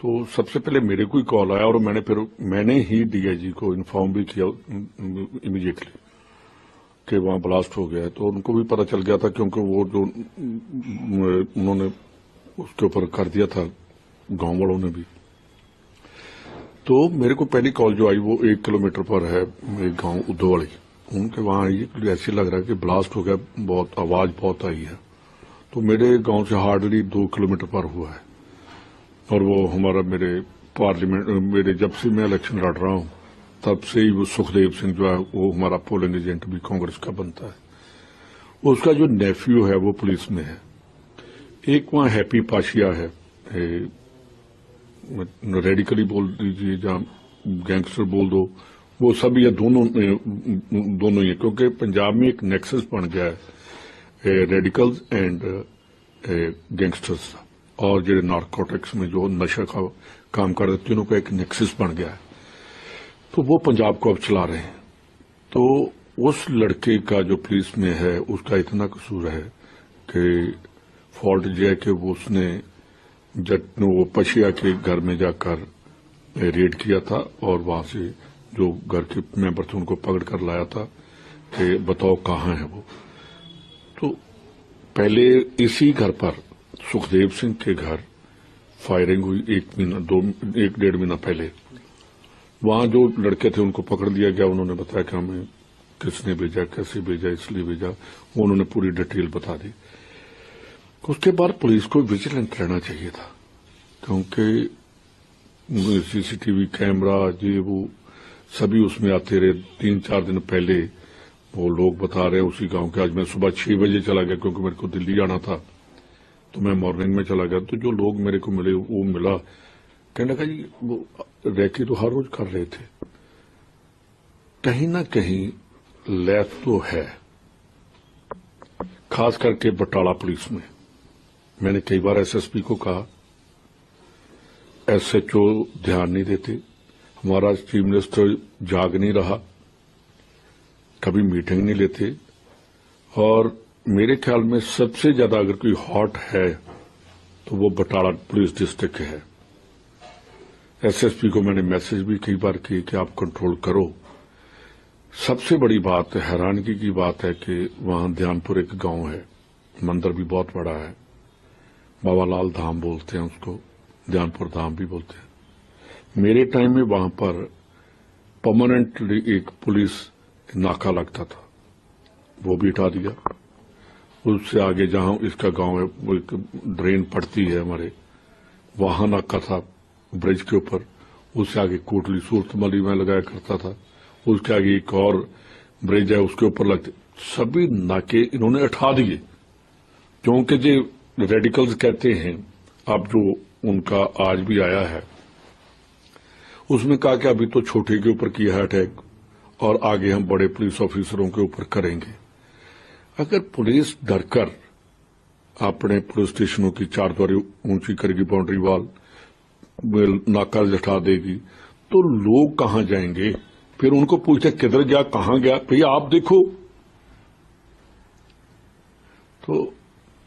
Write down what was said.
تو سب سے پہلے میرے کوئی کال آیا اور میں نے پھر، میں نے ہی ڈی آئی جی کو انفارم بھی کیا امیڈیٹلی کہ وہاں بلاسٹ ہو گیا ہے۔ تو ان کو بھی پتہ چل گیا تھا کیونکہ وہ جو انہوں نے اس کے اوپر کر دیا تھا، گاؤں والوں نے بھی۔ تو میرے کو پہلی کال جو آئی وہ ایک کلومیٹر پر ہے، ایک گاؤں ادو والی۔ ان کے وہاں آئی لگ رہا ہے کہ بلاسٹ ہو گیا، بہت آواز بہت آئی ہے۔ تو میرے گاؤں سے ہارڈلی دو کلومیٹر پر ہوا ہے۔ اور وہ ہمارا میرے پارلیمنٹ میرے جب سے میں الیکشن لڑ رہا ہوں، تب سے ہی وہ سکھدیو سنگھ جو ہے، وہ ہمارا پولنگ ایجنٹ بھی کانگریس کا بنتا ہے۔ اس کا جو نیفیو ہے، وہ پولیس میں ہے۔ ایک وہاں ہیپی پاشیا ہے ریڈیکلی بول دیجیے جا گینگسٹر بول دو، وہ سب یہ دونوں دونوں یہ، کیونکہ پنجاب میں ایک نیکسس بن گیا ہے ریڈیکلز اینڈ گینگسٹرز اور جو نارکوٹکس میں جو نشہ کا کام کر رہے تینوں کا ایک نیکسس بن گیا ہے۔ تو وہ پنجاب کو اب چلا رہے ہیں۔ تو اس لڑکے کا جو پولیس میں ہے، اس کا اتنا قصور ہے کہ فالٹ جائے ہے کہ وہ اس نے جٹ وہ پشیا کے گھر میں جا کر ریڈ کیا تھا اور وہاں سے جو گھر کے ممبر تھے ان کو پکڑ کر لایا تھا کہ بتاؤ کہاں ہے وہ۔ تو پہلے اسی گھر پر سکھدیو سنگھ کے گھر فائرنگ ہوئی ایک مہینہ، دو، ایک ڈیڑھ مہینہ پہلے۔ وہاں جو لڑکے تھے ان کو پکڑ لیا گیا، انہوں نے بتایا کہ ہمیں کس نے بھیجا، کیسے بھیجا، اس لیے بھیجا، وہ انہوں نے پوری ڈیٹیل بتا دی۔ اس کے بعد پولیس کو ویجیلنٹ رہنا چاہیے تھا، کیونکہ سی سی ٹی وی کیمرہ یہ وہ سبھی اس میں آتے رہے۔ تین چار دن پہلے وہ لوگ بتا رہے، اسی گاؤں کے آج میں صبح چھ بجے چلا گیا کیونکہ میرے کو دلی جانا تھا، تو میں مارننگ میں چلا گیا۔ تو جو لوگ میرے کو ملے، وہ ملا۔ کہنے کا جی وہ ریکی تو ہر روز کر رہے تھے۔ کہیں نہ کہیں لیف تو ہے، خاص کر کے بٹالہ پولیس میں۔ میں نے کئی بار ایس ایس پی کو کہا، ایس ایچ او دھیان نہیں دیتے، ہمارا چیف منسٹر جاگ نہیں رہا، کبھی میٹنگ نہیں لیتے، اور میرے خیال میں سب سے زیادہ اگر کوئی ہاٹ ہے تو وہ بٹالا پولیس ڈسٹرکٹ ہے۔ ایس ایس پی کو میں نے میسج بھی کئی بار کی کہ آپ کنٹرول کرو۔ سب سے بڑی بات حیرانگی کی بات ہے کہ وہاں دھیان پور ایک گاؤں ہے، مندر بھی بہت بڑا ہے۔ بابا لال دھام بولتے ہیں، اس کو جانپور دھام بھی بولتے ہیں۔ میرے ٹائم میں وہاں پر پرماننٹلی ایک پولیس ناکہ لگتا تھا، وہ بھی اٹھا دیا۔ اس سے آگے جہاں اس کا گاؤں ہے، وہ ایک ڈرین پڑتی ہے ہمارے، وہاں ناکہ تھا برج کے اوپر۔ اس سے آگے کوٹلی سورت ملی میں لگایا کرتا تھا۔ اس کے آگے ایک اور برج ہے، اس کے اوپر لگتے۔ سبھی ناکے انہوں نے اٹھا دیے۔ کیونکہ جی ریڈیکلز کہتے ہیں، اب جو ان کا آج بھی آیا ہے۔ اس نے کہا کہ ابھی تو چھوٹے کے اوپر کیا ہے اٹیک، اور آگے ہم بڑے پولیس آفیسروں کے اوپر کریں گے۔ اگر پولیس ڈر کر اپنے پولیس اسٹیشنوں کی چار دوارے اونچی کرے گی، باؤنڈری وال ناکہ جٹا دے گی، تو لوگ کہاں جائیں گے؟ پھر ان کو پوچھتے کدھر گیا، کہاں گیا؟ پھر آپ دیکھو۔ تو